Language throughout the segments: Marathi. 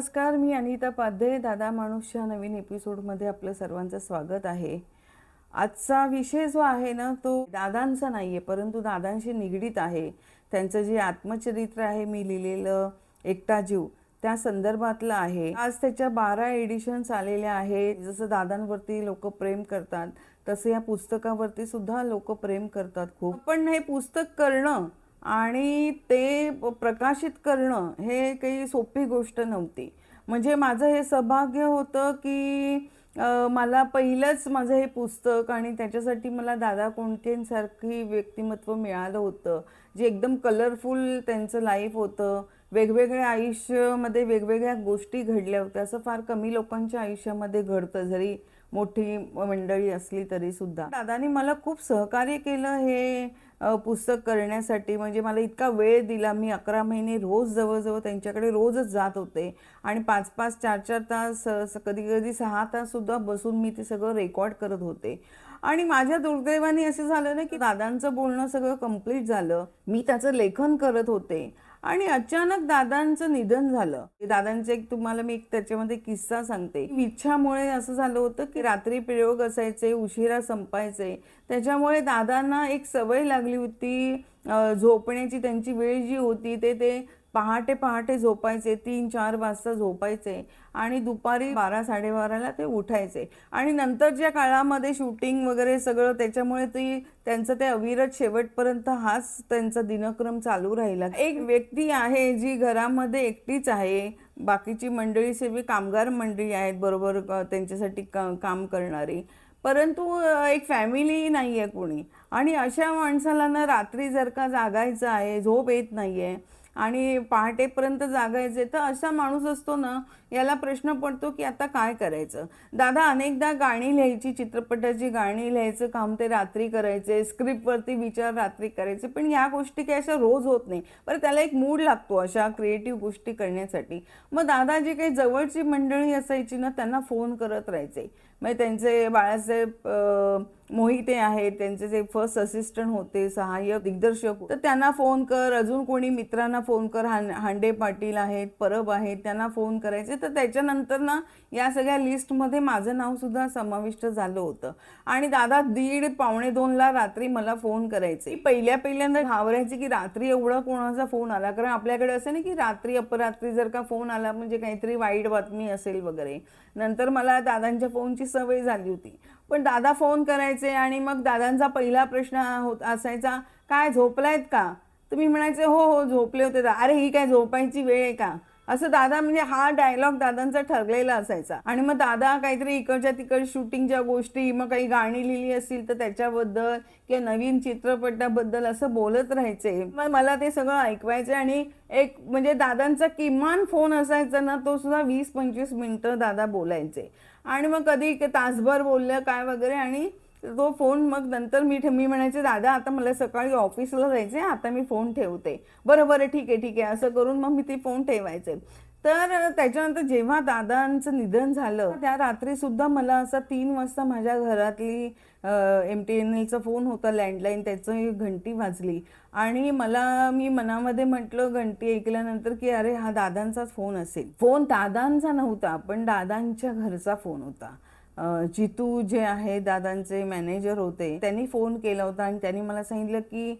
नमस्कार मी अनिता पाध्ये दादा माणूसच्या नवीन एपिसोडमध्ये आपलं सर्वांचं स्वागत आहे. आजचा विषय जो आहे ना तो दादांचा नाही आहे परंतु दादांशी निगडीत आहे. त्यांचं जे आत्मचरित्र आहे मी लिहिलेलं एकटा जीव त्या संदर्भातलं आहे. आज त्याच्या बारा एडिशन्स आलेल्या आहे जसं दादांवरती लोक प्रेम करतात तसं या पुस्तकावरती सुद्धा लोक प्रेम करतात खूप. पण हे पुस्तक करणं आणि ते प्रकाशित करणं हे काही सोपी गोष्ट नव्हती. म्हणजे माझं हे सौभाग्य होतं की मला पहिलंच माझं हे पुस्तक आणि त्याच्यासाठी मला दादा कोंडकेंसारखी व्यक्तिमत्व मिळालं होतं. जे एकदम कलरफुल त्यांचं लाईफ होतं. वेगवेगळ्या आयुष्यामध्ये वेगवेगळ्या गोष्टी घडल्या होत्या. असं फार कमी लोकांच्या आयुष्यामध्ये घडतं. जरी मोठी मंडळी असली तरी सुद्धा. दादानी मला खूप सहकार्य केलं हे पुस्तक करण्यासाठी. म्हणजे मला इतका वेळ दिला. मी अकरा महिने रोज जवळजवळ त्यांच्याकडे रोजच जात होते. आणि पाच पाच चार चार तास कधी कधी सहा तास सुद्धा बसून मी ते सगळं रेकॉर्ड करत होते. आणि माझ्या दुर्दैवाने असं झालं ना की दादांचं बोलणं सगळं कंप्लीट झालं. मी त्याचं लेखन करत होते. आणि अचानक दादांचं निधन झालं. दादांचे एक तुम्हाला मी एक त्याच्यामध्ये किस्सा सांगते. इच्छामुळे असं झालं होतं की रात्री प्रयोग असायचे उशिरा संपायचे. त्याच्यामुळे दादांना एक सवय लागली होती झोपण्याची. त्यांची वेळ जी होती ते ते पहाटे पहाटे झोपायचे तीन चार वाजता झोपायचे आणि दुपारी बारा साडेबाराला ते उठायचे. आणि नंतरच्या काळामध्ये शूटिंग वगैरे सगळं त्याच्यामुळे ती त्यांचं ते अविरत शेवटपर्यंत हाच त्यांचा दिनक्रम चालू राहिला. एक व्यक्ती आहे जी घरामध्ये एकटीच आहे. बाकीची मंडळी सेवी कामगार मंडळी आहेत बरोबर त्यांच्यासाठी का काम करणारी. परंतु एक फॅमिली नाही आहे कोणी. आणि अशा माणसाला ना रात्री जर का जागायचं आहे झोप येत नाही आहे आणि पहाटेपर्यंत जागायचे तर असा माणूस असतो ना याला प्रश्न पडतो की आता काय करायचं? दादा अनेकदा गाणी लिहायची चित्रपटाची गाणी लिहायचं काम ते रात्री करायचे स्क्रिप्टवरती विचार रात्री करायचे पण या गोष्टी काही अशा रोज होत नाही. बरं त्याला एक मूड लागतो अशा क्रिएटिव्ह गोष्टी करण्यासाठी. मग दादा जी काही जवळची मंडळी असायची ना त्यांना फोन करत राहायचे. मग त्यांचे बाळासाहेब मोहिते आहेत त्यांचे जे फर्स्ट असिस्टंट होते सहाय्यक दिग्दर्शक तर त्यांना फोन कर. अजून कोणी मित्रांना फोन कर. हां हांडे पाटील आहेत परब आहेत त्यांना फोन करायचे. तर त्याच्यानंतर ना या सगळ्या लिस्टमध्ये माझं नाव सुद्धा समाविष्ट झालं होतं. आणि दादा दीड पावणे दोनला रात्री मला फोन करायचे. पहिल्या पहिल्यांदा घाबरायचे की रात्री एवढा कोणाचा फोन आला? कारण आपल्याकडे असं नाही की रात्री अपरात्री जर का फोन आला म्हणजे काहीतरी वाईट बातमी असेल वगैरे. नंतर मला दादांच्या फोनची सवय झाली होती. पण दादा फोन करायचे आणि मग दादांचा पहिला प्रश्न होत असायचा काय झोपलायत का? तुम्ही म्हणायचे हो हो झोपले होते. अरे ही काय झोपायची वेळ आहे का? असं दादा म्हणजे हा डायलॉग दादांचा ठरलेला असायचा. आणि मग दादा काहीतरी इकडच्या तिकड शूटिंगच्या गोष्टी मग काही गाणी लिहिली असतील तर त्याच्याबद्दल किंवा नवीन चित्रपटाबद्दल असं बोलत राहायचे. मग मला ते सगळं ऐकवायचे आणि एक म्हणजे दादांचा किमान फोन असायचा ना तो सुद्धा वीस पंचवीस मिनटं दादा बोलायचे. आणि मग कधी तासभर बोललं काय वगैरे आणि तो फोन मग नंतर मी मी म्हणायचे दादा आता मला सकाळी ऑफिसला जायचे आता मी फोन ठेवते. बरं बरं ठीक आहे ठीक आहे. असं करून मग मी ते फोन ठेवायचे. तर त्याच्यानंतर जेव्हा दादांचं निधन झालं त्या रात्री सुद्धा मला असा तीन वाजता माझ्या घरातली एम टी एन एलचा फोन होता लँडलाईन त्याचं घंटी वाजली. आणि मला मी मनामध्ये म्हटलं घंटी ऐकल्यानंतर की अरे हा दादांचाच फोन असेल. फोन दादांचा नव्हता पण दादांच्या घरचा फोन होता. जितू जे आहे दादांचे मॅनेजर होते त्यांनी फोन केला होता आणि त्यांनी मला सांगितलं की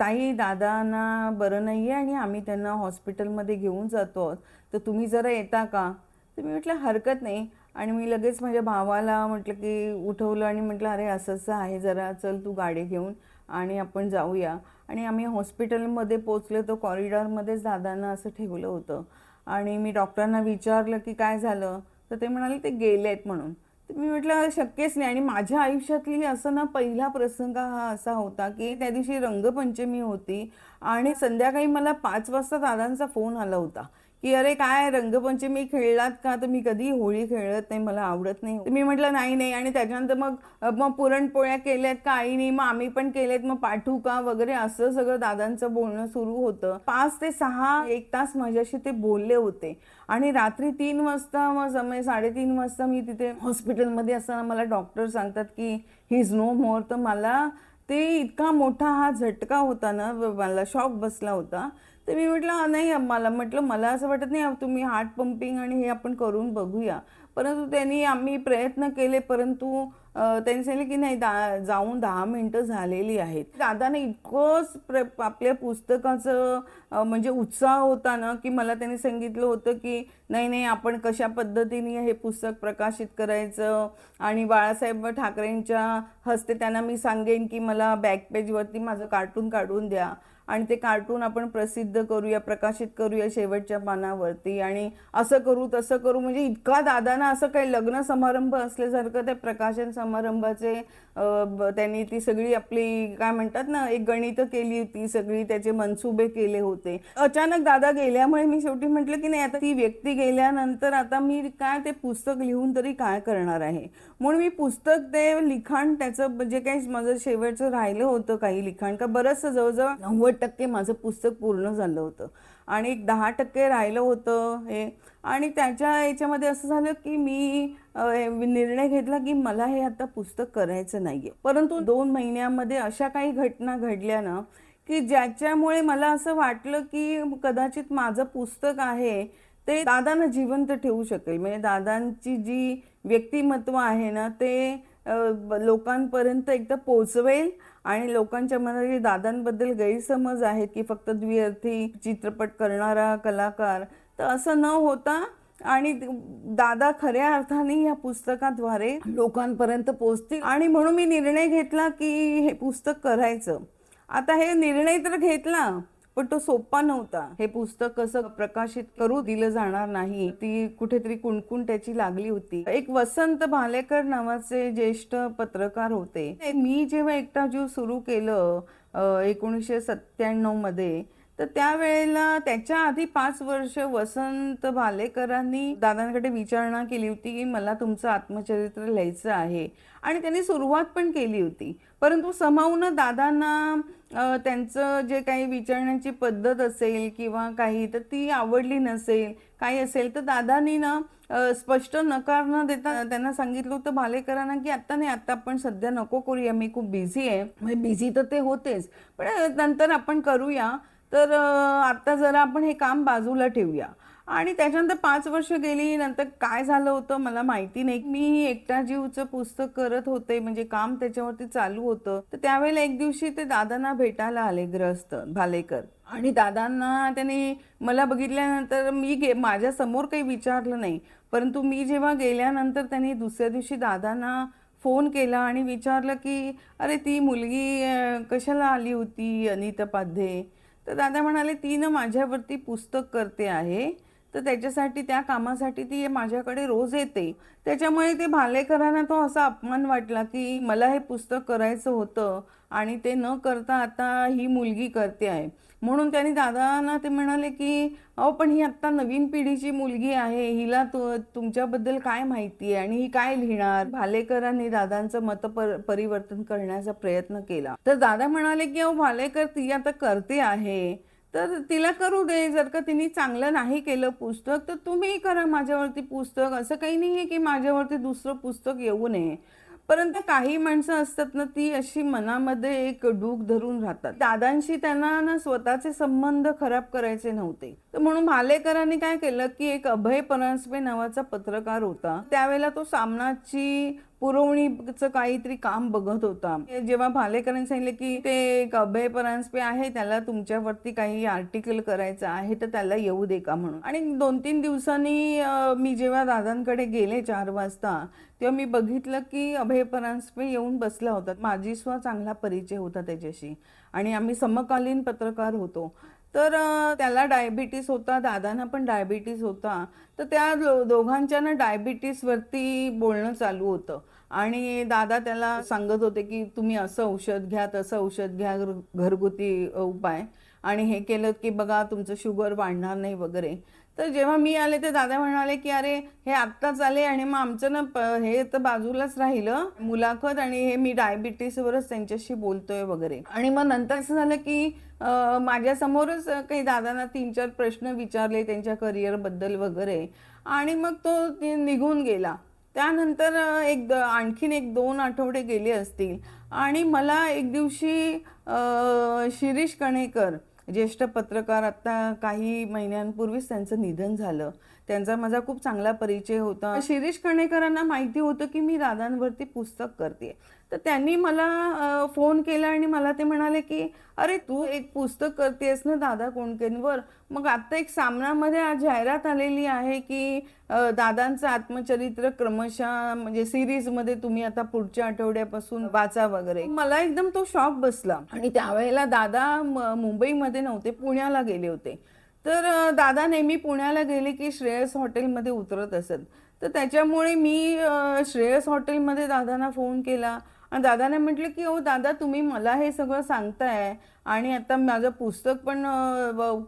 ताई दादांना बरं नाही आहे आणि आम्ही त्यांना हॉस्पिटलमध्ये घेऊन जातो. आहोत तर तुम्ही जरा येता का? तर मी म्हटलं हरकत नाही. आणि मी लगेच माझ्या भावाला म्हटलं की उठवलं आणि म्हटलं अरे असं असं आहे जरा चल तू गाडी घेऊन आणि आपण जाऊया. आणि आम्ही हॉस्पिटलमध्ये पोचलो तर कॉरिडॉरमध्येच दादांना असं ठेवलं होतं. आणि मी डॉक्टरांना विचारलं की काय झालं? तर ते म्हणाले ते गेलेत म्हणून. तर मी म्हटलं शक्यच नाही. आणि माझ्या आयुष्यातली असं ना पहिला प्रसंग हा असा होता की त्या दिवशी रंगपंचमी होती आणि संध्याकाळी मला पाच वाजता दादांचा फोन आला होता. की अरे काय रंगपंचमी खेळलात का? तर मी कधी होळी खेळत नाही मला आवडत नाही. मी म्हटलं नाही नाही. आणि त्याच्यानंतर मग मग पुरणपोळ्या केल्यात का आईने मग आम्ही पण केलेत. मग पाठवू का? वगैरे असं सगळं दादांचं बोलणं सुरू होतं. पाच ते सहा एक तास माझ्याशी ते बोलले होते. आणि रात्री तीन वाजता मग समय साडेतीन वाजता मी तिथे हॉस्पिटलमध्ये असताना मला डॉक्टर सांगतात की ही इज नो मोर तर मला ते इतका मोठा हा झटका होता ना मला शॉक बसला होता. तर मी म्हटलं नाही मला म्हटलं मला असं वाटत नाही तुम्ही हार्ट पंपिंग आणि हे आपण करून बघूया. परंतु त्यांनी आम्ही प्रयत्न केले परंतु त्यांनी सांगितलं की नाही दा जाऊन दहा मिनटं झालेली आहेत. दादाने इतकंच प्र आपल्या पुस्तकाचं म्हणजे उत्साह होता ना की मला त्यांनी सांगितलं होतं की नाही नाही आपण कशा पद्धतीने हे पुस्तक प्रकाशित करायचं? आणि बाळासाहेब ठाकरेंच्या हस्ते त्यांना मी सांगेन की मला बॅक पेजवरती माझं कार्टून काढून द्या. आणि ते कार्टून आपण प्रसिद्ध करूया प्रकाशित करूया शेवटच्या पानावरती. आणि असं करू तसं करू म्हणजे इतका दादांना असं काही लग्न समारंभ असल्यासारखं ते प्रकाशन समारंभाचे त्यांनी ती सगळी आपली काय म्हणतात ना एक गणित केली होती सगळी त्याचे मनसुबे केले होते. अचानक दादा गेल्यामुळे मी शेवटी म्हटलं की नाही आता ती व्यक्ती गेल्यानंतर आता मी काय ते पुस्तक लिहून तरी काय करणार आहे? म्हणून मी पुस्तक ते लिखाण त्याचं जे काही माझं शेवटचं राहिलं होतं काही लिखाण का बरंचसं जवळजवळ नव्वद टक्के माझं पुस्तक पूर्ण झालं होतं. आणि एक दहा टक्के राहिलं होतं हे. आणि त्याच्या याच्यामध्ये असं झालं की मी निर्णय घेतला की मला हे आता पुस्तक करायचं नाहीये. परंतु दोन महिन्यामध्ये अशा काही घटना घडल्या ना की ज्याच्यामुळे मला असं वाटलं की कदाचित माझं पुस्तक आहे ते दादांना जिवंत ठेवू शकेल. म्हणजे दादांची जी व्यक्तिमत्व आहे ना ते लोकांपर्यंत एकदा पोचवेल आणि लोकांच्या मनात दादांबद्दल गैरसमज आहेत की फक्त द्विअर्थी चित्रपट करणारा कलाकार तर असं न होता आणि दादा खऱ्या अर्थाने या पुस्तकाद्वारे लोकांपर्यंत पोचतील आणि म्हणून मी निर्णय घेतला की हे पुस्तक करायचं. आता हे निर्णय तर घेतला पण तो सोपा नव्हता. हे पुस्तक कसं प्रकाशित करू दिलं जाणार नाही ती कुठेतरी कुणकुण त्याची लागली होती. एक वसंत भालेकर नावाचे ज्येष्ठ पत्रकार होते. मी जेव्हा एकटा जीव सुरू केलं एकोणीसशे सत्त्याण्णवमध्ये तर त्यावेळेला त्याच्या आधी पाच वर्ष वसंत भालेकरांनी दादांकडे विचारणा केली होती की मला तुमचं आत्मचरित्र लिहायचं आहे. आणि त्यांनी सुरुवात पण केली होती. परंतु समावून दादांना त्यांचं जे काही विचारण्याची पद्धत असेल किंवा काही तर ती आवडली नसेल काही असेल तर दादांनी ना स्पष्ट नकार न देता त्यांना सांगितलं होतं भालेकरांना की आत्ता नाही आत्ता आपण सध्या नको करूया मी खूप बिझी आहे. म्हणजे बिझी तर ते होतेच पण नंतर आपण करूया तर आत्ता जरा आपण हे काम बाजूला ठेवूया. आणि त्याच्यानंतर पाच वर्ष गेली नंतर काय झालं होतं मला माहिती नाही. मी एकटा जीवचं पुस्तक करत होते म्हणजे काम त्याच्यावरती चालू होतं. तर त्यावेळेला एक दिवशी ते दादांना भेटायला आले ग्रस्त भालेकर. आणि दादांना त्यांनी मला बघितल्यानंतर मी गे माझ्यासमोर काही विचारलं नाही. परंतु मी जेव्हा गेल्यानंतर त्यांनी दुसऱ्या दिवशी दादांना फोन केला आणि विचारलं की अरे ती मुलगी कशाला आली होती अनिता पाध्ये? तर दादा म्हणाले ती ना माझ्यावरती पुस्तक करते आहे. तर त्याच्यासाठी त्या कामासाठी ती माझ्याकडे रोज येते. त्याच्यामुळे ते भालेकरांना तो असा अपमान वाटला की मला हे पुस्तक करायचं होतं आणि ते न करता आता ही मुलगी करते आहे. म्हणून त्यांनी दादांना ते म्हणाले की अहो पण ही आत्ता नवीन पिढीची मुलगी आहे. हिला तु तुमच्याबद्दल काय माहिती आहे? आणि ही काय लिहिणार? भालेकरांनी दादांचं मत पर परिवर्तन करण्याचा प्रयत्न केला. तर दादा म्हणाले की अहो भालेकर ती आता करते आहे. तर तिला करू दे. जर का तिने चांगलं नाही केलं पुस्तक तर तुम्ही करा माझ्यावरती पुस्तक. असं काही नाही आहे की माझ्यावरती दुसरं पुस्तक येऊ नये. परंतु काही माणसं असतात ना ती अशी मनामध्ये एक डूक धरून राहतात. दादांशी त्यांना ना स्वतःचे संबंध खराब करायचे नव्हते. तर म्हणून भालेकरांनी काय केलं की एक अभय परांजपे नावाचा पत्रकार होता. त्यावेळेला तो सामनाची पुरवणीचं काहीतरी काम बघत होता. जेव्हा भालेकरांनी सांगितलं की ते एक अभय परांजपे आहे त्याला तुमच्यावरती काही आर्टिकल करायचं आहे तर त्याला येऊ दे का म्हणून. आणि दोन तीन दिवसांनी मी जेव्हा दादांकडे गेले चार वाजता तेव्हा मी बघितलं की अभय परांजपे येऊन बसला होता. माझी स्व चांगला परिचय होता त्याच्याशी. आणि आम्ही समकालीन पत्रकार होतो. तर त्याला डायबिटीस होता दादांना पण डायबिटीस होता. तर त्या दोघांच्या ना डायबिटीसवरती बोलणं चालू होतं. आणि दादा त्याला सांगत होते की तुम्ही असं औषध घ्या तसं औषध घ्या घरगुती उपाय. आणि हे केलं की बघा तुमचं शुगर वाढणार नाही वगैरे. तर जेव्हा मी आले ते दादा म्हणाले की अरे हे आत्ताच आले आणि मग आमचं ना हे तर बाजूलाच राहिलं. मुलाखत आणि हे मी डायबिटीसवरच त्यांच्याशी बोलतोय वगैरे. आणि मग नंतर असं झालं की माझ्यासमोरच काही दादांना तीन चार प्रश्न विचारले त्यांच्या करिअरबद्दल वगैरे. आणि मग तो निघून गेला. त्यानंतर एक द- आणखीन एक दोन आठवडे गेले असतील. आणि मला एक दिवशी शिरीष कणेकर ज्येष्ठ पत्रकार आत्ता काही महिन्यांपूर्वीच त्यांचं निधन झालं. त्यांचा माझा खूप चांगला परिचय होता. शिरीष कणेकरांना माहिती होतं की मी दादांवरती पुस्तक करते तर त्यांनी मला फोन केला आणि मला ते म्हणाले की अरे तू एक पुस्तक करतेस ना दादा कोंडकेंवर? मग आता एक सामनामध्ये आज जाहिरात आलेली आहे की दादांचं आत्मचरित्र क्रमशः म्हणजे सिरीजमध्ये तुम्ही आता पुढच्या आठवड्यापासून वाचा वगैरे. मला एकदम तो शॉक बसला. आणि त्यावेळेला दादा मुंबईमध्ये नव्हते पुण्याला गेले होते. तर दादा नेहमी पुण्याला गेले की श्रेयस हॉटेलमध्ये उतरत असत. तर त्याच्यामुळे मी श्रेयस हॉटेलमध्ये दादांना फोन केला. आणि दादाने म्हटलं की ओ दादा तुम्ही मला हे सगळं सांगताय आणि आता माझं पुस्तक पण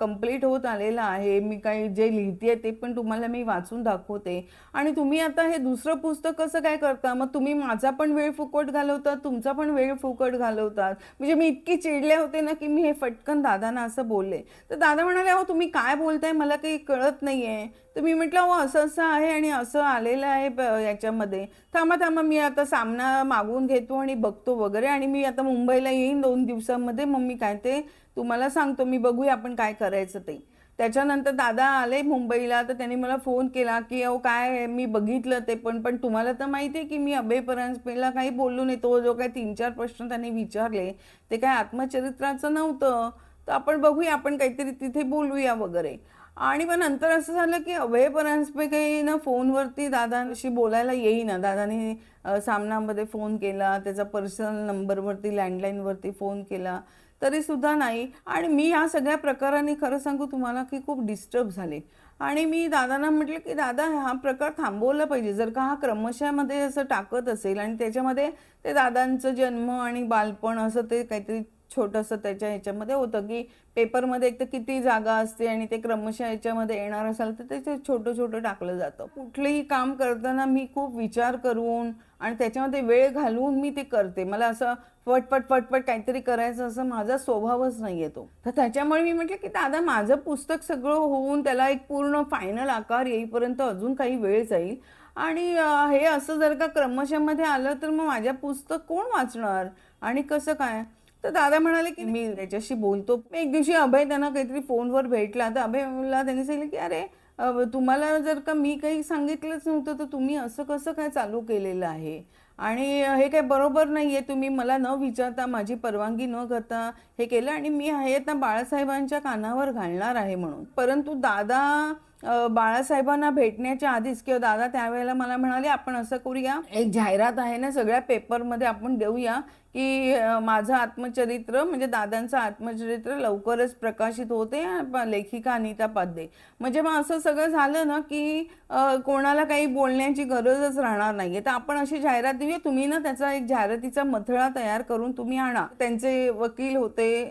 कंप्लीट होत आलेलं आहे. मी काही जे लिहिते ते पण तुम्हाला मी वाचून दाखवते. आणि तुम्ही आता हे दुसरं पुस्तक कसं काय करता? मग तुम्ही माझा पण वेळ फुकट घालवतात तुमचा पण वेळ फुकट घालवतात. म्हणजे मी इतकी चिडले होते ना की मी हे फटकन दादांना असं बोलले. तर दादा म्हणाले अहो तुम्ही काय बोलताय? मला काही कळत नाही आहे तर मी म्हटलं हो असं असं आहे आणि असं आलेलं आहे याच्यामध्ये. थांबा थांबा मी आता सामना मागून घेतो आणि बघतो वगैरे आणि मी आता मुंबईला येईन दोन दिवसामध्ये. मग मी काय ते तुम्हाला सांगतो मी बघूया आपण काय करायचं ते. त्याच्यानंतर दादा आले मुंबईला तर त्यांनी मला फोन केला की अहो काय मी बघितलं ते पण पण तुम्हाला तर माहिती आहे की मी अभय परांजपेला काही बोललो नाही. तो जो काही तीन चार प्रश्न त्यांनी विचारले ते काय आत्मचरित्राचं नव्हतं. तर आपण बघूया आपण काहीतरी तिथे बोलूया वगैरे. आणि मग नंतर असं झालं की अभय परांजपे काही ना फोनवरती दादांशी बोलायला येईना. दादाने सामनामध्ये फोन केला त्याचा पर्सनल नंबरवरती लँडलाईनवरती फोन केला. तरी सुद्धा नाही. आणि मी या सगळ्या प्रकाराने खरं सांगू तुम्हाला की खूप डिस्टर्ब झाले. आणि मी दादांना म्हटलं की दादा हा प्रकार थांबवला पाहिजे. जर का हा क्रमशःमध्ये असं टाकत असेल आणि त्याच्यामध्ये ते दादांचं जन्म आणि बालपण असं ते काहीतरी छोटंसं त्याच्या ह्याच्यामध्ये होतं की पेपरमध्ये एक तर किती जागा असते आणि ते क्रमशः ह्याच्यामध्ये येणार असाल तर ते छोटं छोटं टाकलं जातं. कुठलंही काम करताना मी खूप विचार करून आणि त्याच्यामध्ये वेळ घालवून मी ते करते. मला असं फटफट फटफट काहीतरी करायचं असं माझा स्वभावच नाही तो. तर त्याच्यामुळे मी म्हटलं की दादा माझं पुस्तक सगळं होऊन त्याला एक पूर्ण फायनल आकार येईपर्यंत अजून काही वेळ जाईल. आणि हे असं जर का क्रमशमध्ये आलं तर मग माझ्या पुस्तक कोण वाचणार? आणि कसं काय? तर दादा म्हणाले की मी त्याच्याशी बोलतो. एक दिवशी अभय त्यांना काहीतरी फोनवर भेटला. तर अभयला त्यांनी सांगितलं की अरे तुम्हाला जर का मी काही सांगितलंच नव्हतं तर तुम्ही असं कसं काय चालू केलेलं आहे? आणि हे काय बरोबर नाही आहे तुम्ही मला न विचारता माझी परवानगी न घेता हे केलं. आणि मी आहे आता बाळासाहेबांच्या कानावर घालणार आहे म्हणून. परंतु दादा बाळासाहेबांना भेटण्याच्या आधीच किंवा दादा त्यावेळेला मला म्हणाले आपण असं करूया. एक जाहिरात आहे ना सगळ्या पेपरमध्ये आपण देऊया की माझं आत्मचरित्र म्हणजे दादांचं आत्मचरित्र लवकरच प्रकाशित होते लेखिका अनिता पाध्ये म्हणजे मग असं सगळं झालं ना की कोणाला काही बोलण्याची गरजच राहणार नाहीये. तर आपण अशी जाहिरात देऊया. तुम्ही ना त्याचा एक जाहिरातीचा मथळा तयार करून तुम्ही आणा. त्यांचे वकील होते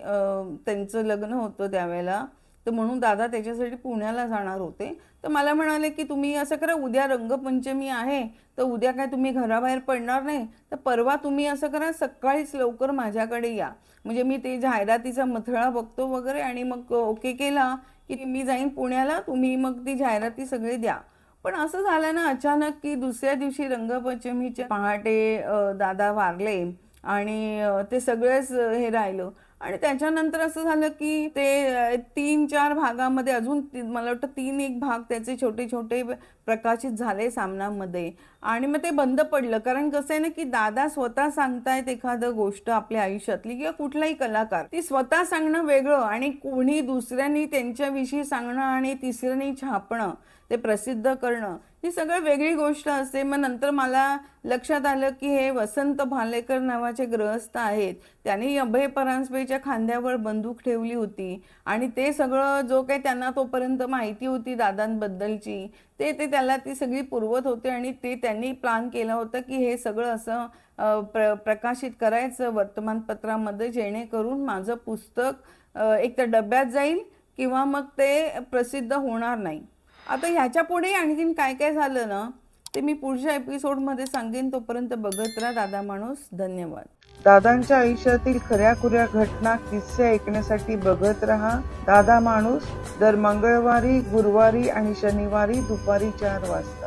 त्यांचं लग्न होतं त्यावेळेला. तर म्हणून दादा त्याच्यासाठी पुण्याला जाणार होते. तर मला म्हणाले की तुम्ही असं करा उद्या रंगपंचमी आहे तर उद्या काय तुम्ही घराबाहेर पडणार नाही तर परवा तुम्ही असं करा सकाळीच लवकर माझ्याकडे या. म्हणजे मी ते जाहिरातीचा मथळा बघतो वगैरे आणि मग ओके केला की मी जाईन पुण्याला तुम्ही मग ती जाहिराती सगळी द्या. पण असं झालं ना अचानक की दुसऱ्या दिवशी रंगपंचमीच्या पहाटे दादा वारले आणि ते सगळंच हे राहिलं. आणि त्याच्यानंतर असं झालं की ते तीन चार भागामध्ये अजून मला वाटतं तीन एक भाग त्याचे छोटे छोटे प्रकाशित झाले सामनामध्ये. आणि मग ते बंद पडलं. कारण कसं आहे ना की दादा स्वतः सांगतायत एखादं गोष्ट आपल्या आयुष्यातली किंवा कुठलाही कलाकार. ती स्वतः सांगणं वेगळं आणि कोणी दुसऱ्यांनी त्यांच्याविषयी सांगणं आणि तिसऱ्यांनी छापणं ते प्रसिद्ध करणं ही सगळं वेगळी गोष्ट असते. मग नंतर मला लक्षात आलं की हे वसंत भालेकर नावाचे ग्रहस्थ आहेत. त्यांनी अभय परांजपेच्या खांद्यावर बंदूक ठेवली होती आणि ते सगळं जो काही त्यांना तोपर्यंत माहिती होती दादांबद्दलची ते ते त्याला ती सगळी पुरवत होते आणि ते त्यांनी प्लान केला होता की हे सगळं असं प्र प्रकाशित करायचं वर्तमानपत्रामध्ये जेणेकरून माझं पुस्तक एक तर डब्यात जाईल किंवा मग ते प्रसिद्ध होणार नाही. आता ह्याच्या पुढे आणखीन काय काय झालं ना ते मी पुढच्या एपिसोडमध्ये सांगेन तोपर्यंत बघत राहा दादा माणूस. धन्यवाद. दादांच्या आयुष्यातील खऱ्या खुऱ्या घटना किस्से ऐकण्यासाठी बघत रहा. दादा माणूस दर मंगळवारी गुरुवारी आणि शनिवारी दुपारी चार वाजता.